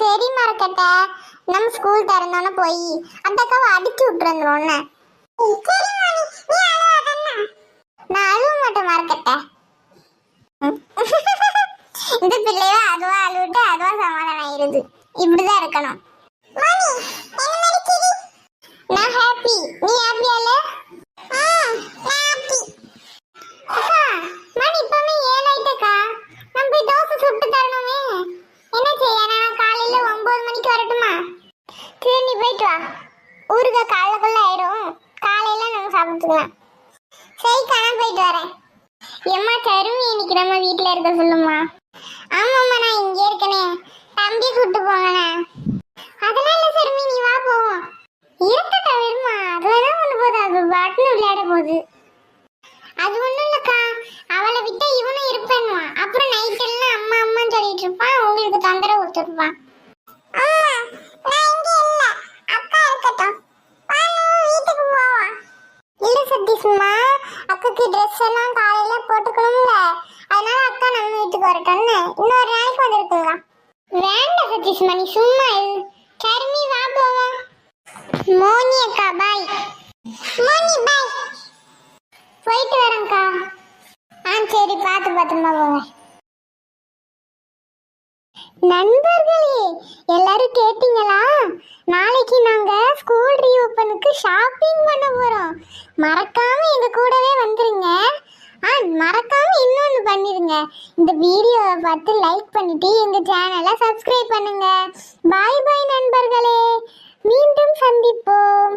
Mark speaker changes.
Speaker 1: சரி மறக்கட்ட நம்ம ஸ்கூல் திறந்தோன்னே போய் அந்த அக்காவை அடிச்சு விட்டுருந்துருவோன்னு நான் அழுவ மாட்டேன் மறக்கட்ட இந்த பிள்ளையோ அதுவா அழுவிட்டு அதுவா சமாதானம் ஆயிருது இப்படிதான் இருக்கணும் நான் ஹாப்பி நீ ஹாப்பியா இல்ல அக்கா மணி இப்பவே ஏழு நம்ம போய் தோசை சுட்டு தரணுமே சரி நீ போயிட்டு வா. ஊருக்கு காலைக்குள்ள ஆயிடும் காலையில நம்ம சாப்பிட்டுக்கலாம். சரிக்கா நான் போயிட்டு வரேன். எம்மா தருமி இன்னைக்கு நம்ம வீட்டில் இருக்க சொல்லுமா ஆமாம்மா நான் இங்கே இருக்கனே. தம்பி கூட்டு போங்கண்ணே. அதெல்லாம் இல்லை சருமி நீ வா போவோம். இருக்கட்டும் வருமா அதுதான் ஒன்று போகுது அது பாட்டுன்னு விளையாட போகுது. அது ஒன்றும் இல்லைக்கா. அவளை விட்டா இவனும் இருப்பேன்னுவான். அப்புறம் நைட் எல்லாம் அம்மா அம்மான்னு சொல்லிட்டு இருப்பான். உங்களுக்கு தொந்தரவு கொடுத்துருப்பான். இல்ல சதீஷ்மா அக்காக்கு ட்ரெஸ் எல்லாம் காலையில போட்டுக்கணும்ல. அதனால அக்கா நம்ம வீட்டுக்கு வரட்டும்னு இன்னொரு நாளைக்கு வந்துருக்குங்க வேண்டாம் சதீஷ்மா நீ சும்மா கருமி வா போவா மோனி அக்கா பாய் மோனி பாய் போயிட்டு வரேன்க்கா ஆ சரி பார்த்து பார்த்துமா போங்க. நண்பர்களே எல்லாரும் கேட்டீங்களா? நாளைக்கு நாங்க ஸ்கூல் ரீஓப்பனுக்கு ஷாப் மறக்காம எங்க கூடவே வந்துருங்க. ஆ மறக்காம இன்னொன்று பண்ணிருங்க. இந்த வீடியோவை பார்த்து லைக் பண்ணிட்டு எங்க சேனலை சப்ஸ்கிரைப் பண்ணுங்க. பாய் பாய் நண்பர்களே. மீண்டும் சந்திப்போம்.